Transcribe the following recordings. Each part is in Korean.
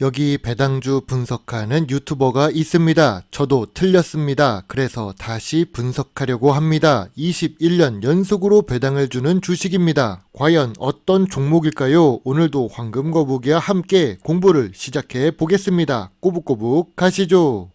여기 배당주 분석하는 유튜버가 있습니다. 저도 틀렸습니다. 그래서 다시 분석하려고 합니다. 21년 연속으로 배당을 주는 주식입니다. 과연 어떤 종목일까요? 오늘도 황금 거북이와 함께 공부를 시작해 보겠습니다. 꼬북꼬북 가시죠.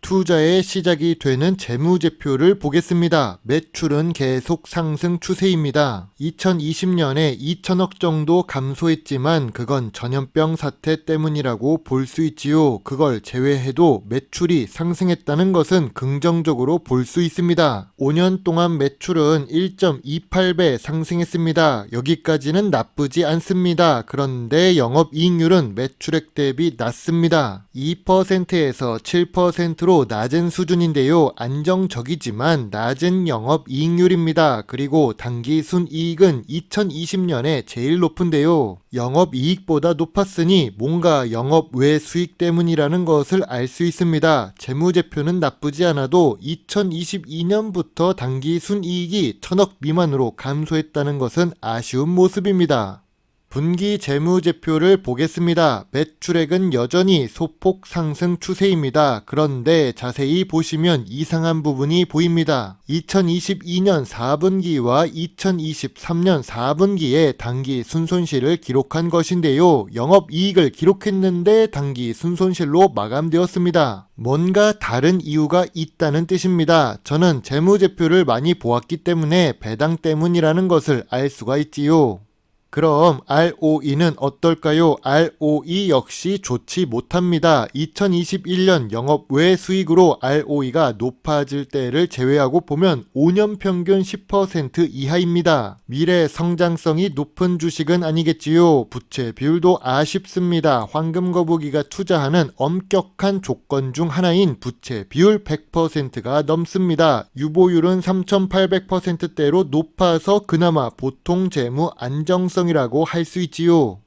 투자의 시작이 되는 재무제표를 보겠습니다. 매출은 계속 상승 추세입니다. 2020년에 2천억 정도 감소했지만 그건 전염병 사태 때문이라고 볼 수 있지요. 그걸 제외해도 매출이 상승했다는 것은 긍정적으로 볼 수 있습니다. 5년 동안 매출은 1.28배 상승했습니다. 여기까지는 나쁘지 않습니다. 그런데 영업이익률은 매출액 대비 낮습니다. 2%에서 7%로 낮은 수준인데요. 안정적이지만 낮은 영업 이익률입니다. 그리고 당기 순이익은 2020년에 제일 높은데요. 영업 이익보다 높았으니 뭔가 영업 외 수익 때문이라는 것을 알 수 있습니다. 재무제표는 나쁘지 않아도 2022년부터 당기 순이익이 천억 미만으로 감소했다는 것은 아쉬운 모습입니다. 분기 재무제표를 보겠습니다. 매출액은 여전히 소폭 상승 추세입니다. 그런데 자세히 보시면 이상한 부분이 보입니다. 2022년 4분기와 2023년 4분기에 단기 순손실을 기록한 것인데요. 영업이익을 기록했는데 단기 순손실로 마감되었습니다. 뭔가 다른 이유가 있다는 뜻입니다. 저는 재무제표를 많이 보았기 때문에 배당 때문이라는 것을 알 수가 있지요. 그럼 ROE는 어떨까요? ROE 역시 좋지 못합니다. 2021년 영업 외 수익으로 ROE가 높아질 때를 제외하고 보면 5년 평균 10% 이하입니다. 미래 성장성이 높은 주식은 아니겠지요. 부채 비율도 아쉽습니다. 황금 거북이가 투자하는 엄격한 조건 중 하나인 부채 비율 100%가 넘습니다. 유보율은 3800%대로 높아서 그나마 보통 재무 안정성 이라고 할 수 있지요.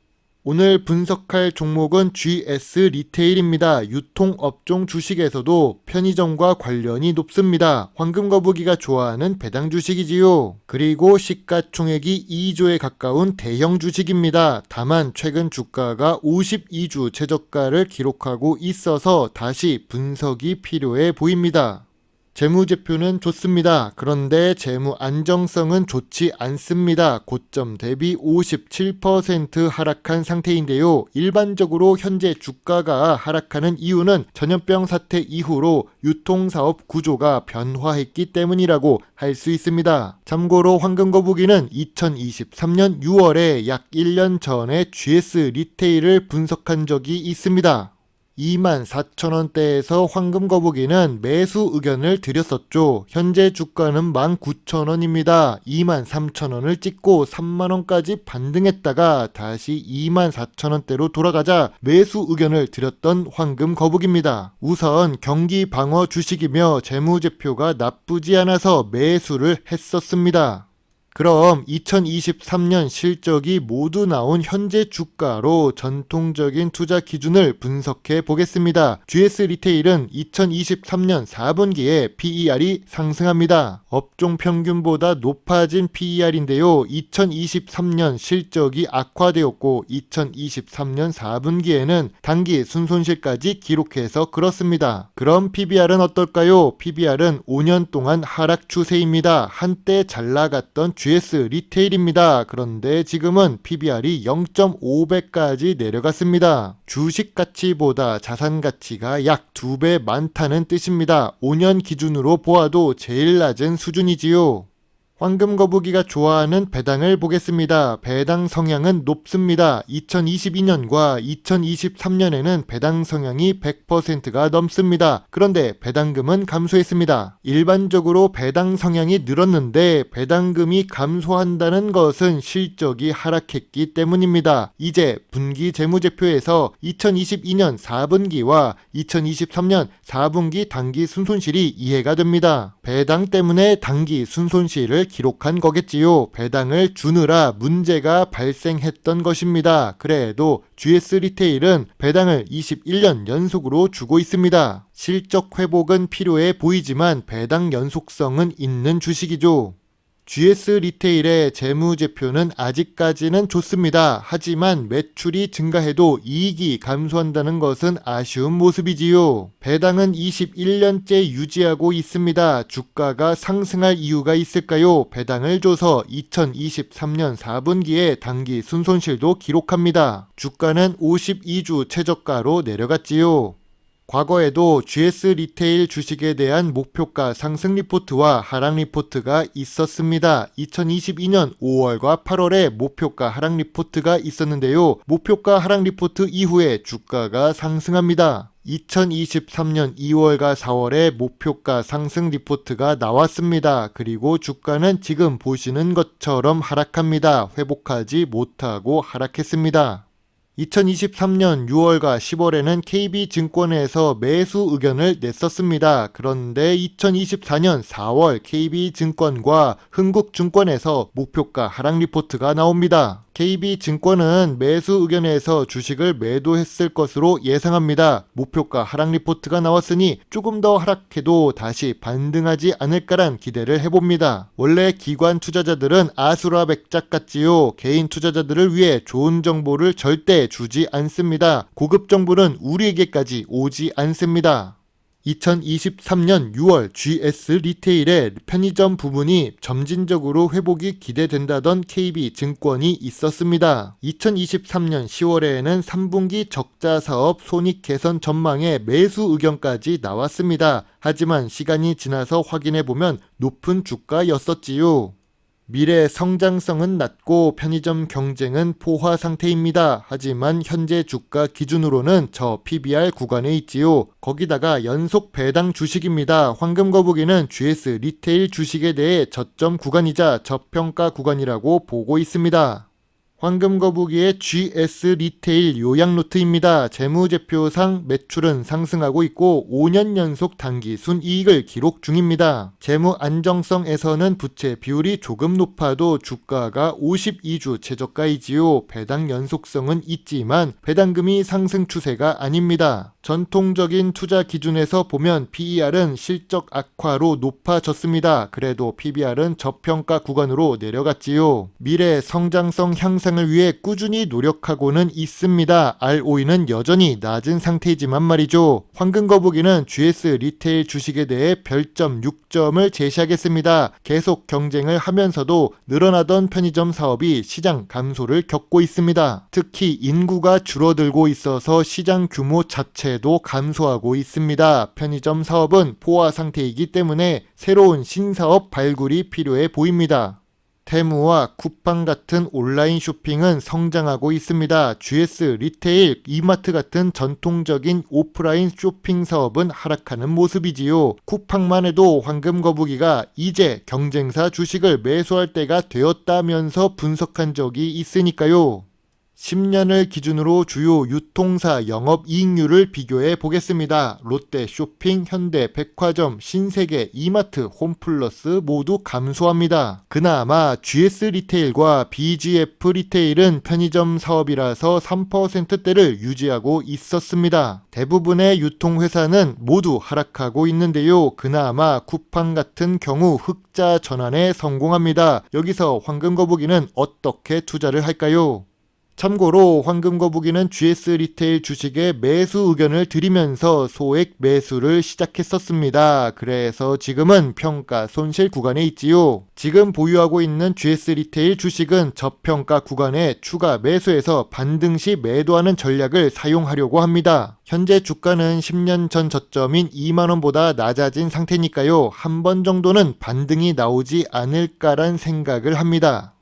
오늘 분석할 종목은 GS 리테일입니다. 유통업종 주식에서도 편의점과 관련이 높습니다. 황금거북이가 좋아하는 배당 주식이지요. 그리고 시가총액이 2조에 가까운 대형 주식입니다. 다만 최근 주가가 52주 최저가를 기록하고 있어서 다시 분석이 필요해 보입니다. 재무제표는 좋습니다. 그런데 재무 안정성은 좋지 않습니다. 고점 대비 57% 하락한 상태인데요. 일반적으로 현재 주가가 하락하는 이유는 전염병 사태 이후로 유통사업 구조가 변화했기 때문이라고 할 수 있습니다. 참고로 황금거북이는 2023년 6월에 약 1년 전에 GS 리테일을 분석한 적이 있습니다. 2만 4천 원대에서 황금 거북이는 매수 의견을 드렸었죠. 현재 주가는 1만 9천 원입니다. 2만 3천 원을 찍고 3만 원까지 반등했다가 다시 2만 4천 원대로 돌아가자 매수 의견을 드렸던 황금 거북입니다. 우선 경기 방어 주식이며 재무제표가 나쁘지 않아서 매수를 했었습니다. 그럼 2023년 실적이 모두 나온 현재 주가로 전통적인 투자 기준을 분석해 보겠습니다. GS 리테일은 2023년 4분기에 PER이 상승합니다. 업종 평균보다 높아진 PER인데요. 2023년 실적이 악화되었고 2023년 4분기에는 단기 순손실까지 기록해서 그렇습니다. 그럼 PBR은 어떨까요? PBR은 5년 동안 하락 추세입니다. 한때 잘 나갔던 GS 리테일입니다. 그런데 지금은 PBR이 0.5배까지 내려갔습니다. 주식 가치보다 자산 가치가 약 2배 많다는 뜻입니다. 5년 기준으로 보아도 제일 낮은 수준이지요. 황금 거북이가 좋아하는 배당을 보겠습니다. 배당 성향은 높습니다. 2022년과 2023년에는 배당 성향이 100%가 넘습니다. 그런데 배당금은 감소했습니다. 일반적으로 배당 성향이 늘었는데 배당금이 감소한다는 것은 실적이 하락했기 때문입니다. 이제 분기 재무제표에서 2022년 4분기와 2023년 4분기 단기 순손실이 이해가 됩니다. 배당 때문에 단기 순손실을 기록한 거겠지요. 배당을 주느라 문제가 발생했던 것입니다. 그래도 GS 리테일은 배당을 21년 연속으로 주고 있습니다. 실적 회복은 필요해 보이지만 배당 연속성은 있는 주식이죠. GS 리테일의 재무제표는 아직까지는 좋습니다. 하지만 매출이 증가해도 이익이 감소한다는 것은 아쉬운 모습이지요. 배당은 21년째 유지하고 있습니다. 주가가 상승할 이유가 있을까요? 배당을 줘서 2023년 4분기에 단기 순손실도 기록합니다. 주가는 52주 최저가로 내려갔지요. 과거에도 GS 리테일 주식에 대한 목표가 상승 리포트와 하락 리포트가 있었습니다. 2022년 5월과 8월에 목표가 하락 리포트가 있었는데요. 목표가 하락 리포트 이후에 주가가 상승합니다. 2023년 2월과 4월에 목표가 상승 리포트가 나왔습니다. 그리고 주가는 지금 보시는 것처럼 하락합니다. 회복하지 못하고 하락했습니다. 2023년 6월과 10월에는 KB증권에서 매수 의견을 냈었습니다. 그런데 2024년 4월 KB증권과 흥국증권에서 목표가 하락 리포트가 나옵니다. KB증권은 매수 의견에서 주식을 매도했을 것으로 예상합니다. 목표가 하락 리포트가 나왔으니 조금 더 하락해도 다시 반등하지 않을까란 기대를 해봅니다. 원래 기관 투자자들은 아수라 백작 같지요. 개인 투자자들을 위해 좋은 정보를 절대 주지 않습니다. 고급 정보는 우리에게까지 오지 않습니다. 2023년 6월 GS 리테일의 편의점 부분이 점진적으로 회복이 기대된다던 KB증권이 있었습니다. 2023년 10월에는 3분기 적자 사업 손익 개선 전망에 매수 의견까지 나왔습니다. 하지만 시간이 지나서 확인해 보면 높은 주가였었지요. 미래 성장성은 낮고 편의점 경쟁은 포화 상태입니다. 하지만 현재 주가 기준으로는 저 PBR 구간에 있지요. 거기다가 연속 배당 주식입니다. 황금 거북이는 GS 리테일 주식에 대해 저점 구간이자 저평가 구간이라고 보고 있습니다. 황금거북이의 GS 리테일 요약 노트입니다. 재무제표상 매출은 상승하고 있고 5년 연속 단기 순이익을 기록 중입니다. 재무 안정성에서는 부채 비율이 조금 높아도 주가가 52주 최저가이지요. 배당 연속성은 있지만 배당금이 상승 추세가 아닙니다. 전통적인 투자 기준에서 보면 PER은 실적 악화로 높아졌습니다. 그래도 PBR은 저평가 구간으로 내려갔지요. 미래 성장성 향상을 위해 꾸준히 노력하고는 있습니다. ROE는 여전히 낮은 상태이지만 말이죠. 황금거북이는 GS 리테일 주식에 대해 별점 6점을 제시하겠습니다. 계속 경쟁을 하면서도 늘어나던 편의점 사업이 시장 감소를 겪고 있습니다. 특히 인구가 줄어들고 있어서 시장 규모 자체 도 감소하고 있습니다. 편의점 사업은 포화 상태이기 때문에 새로운 신사업 발굴이 필요해 보입니다. 테무와 쿠팡 같은 온라인 쇼핑은 성장하고 있습니다. GS 리테일, 이마트 같은 전통적인 오프라인 쇼핑 사업은 하락하는 모습이지요. 쿠팡만 해도 황금 거북이가 이제 경쟁사 주식을 매수할 때가 되었다면서 분석한 적이 있으니까요. 10년을 기준으로 주요 유통사 영업이익률을 비교해 보겠습니다. 롯데 쇼핑, 현대 백화점, 신세계, 이마트, 홈플러스 모두 감소합니다. 그나마 GS 리테일과 BGF 리테일은 편의점 사업이라서 3%대를 유지하고 있었습니다. 대부분의 유통회사는 모두 하락하고 있는데요. 그나마 쿠팡 같은 경우 흑자 전환에 성공합니다. 여기서 황금거북이는 어떻게 투자를 할까요? 참고로 황금거북이는 GS 리테일 주식에 매수 의견을 드리면서 소액 매수를 시작했었습니다. 그래서 지금은 평가 손실 구간에 있지요. 지금 보유하고 있는 GS 리테일 주식은 저평가 구간에 추가 매수해서 반등 시 매도하는 전략을 사용하려고 합니다. 현재 주가는 10년 전 저점인 2만원보다 낮아진 상태니까요. 한 번 정도는 반등이 나오지 않을까란 생각을 합니다.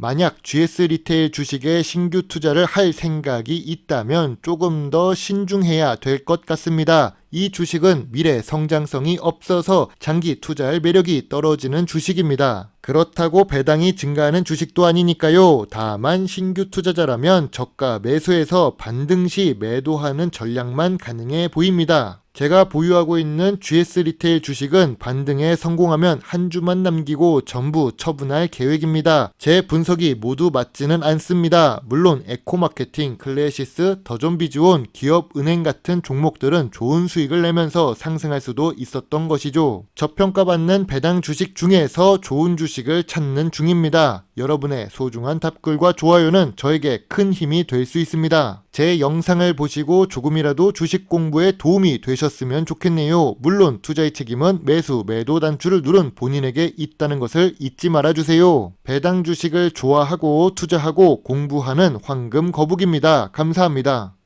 만약 GS 리테일 주식에 신규 투자를 할 생각이 있다면 조금 더 신중해야 될 것 같습니다. 이 주식은 미래 성장성이 없어서 장기 투자할 매력이 떨어지는 주식입니다. 그렇다고 배당이 증가하는 주식도 아니니까요. 다만 신규 투자자라면 저가 매수해서 반등 시 매도하는 전략만 가능해 보입니다. 제가 보유하고 있는 GS 리테일 주식은 반등에 성공하면 한 주만 남기고 전부 처분할 계획입니다. 제 분석이 모두 맞지는 않습니다. 물론 에코마케팅, 클래시스, 더존비즈온, 기업은행 같은 종목들은 좋은 수익을 내면서 상승할 수도 있었던 것이죠. 저평가받는 배당 주식 중에서 좋은 주식을 찾는 중입니다. 여러분의 소중한 답글과 좋아요는 저에게 큰 힘이 될 수 있습니다. 제 영상을 보시고 조금이라도 주식 공부에 도움이 되셨으면 좋겠네요. 물론 투자의 책임은 매수, 매도 단추를 누른 본인에게 있다는 것을 잊지 말아주세요. 배당 주식을 좋아하고 투자하고 공부하는 황금 거북입니다. 감사합니다.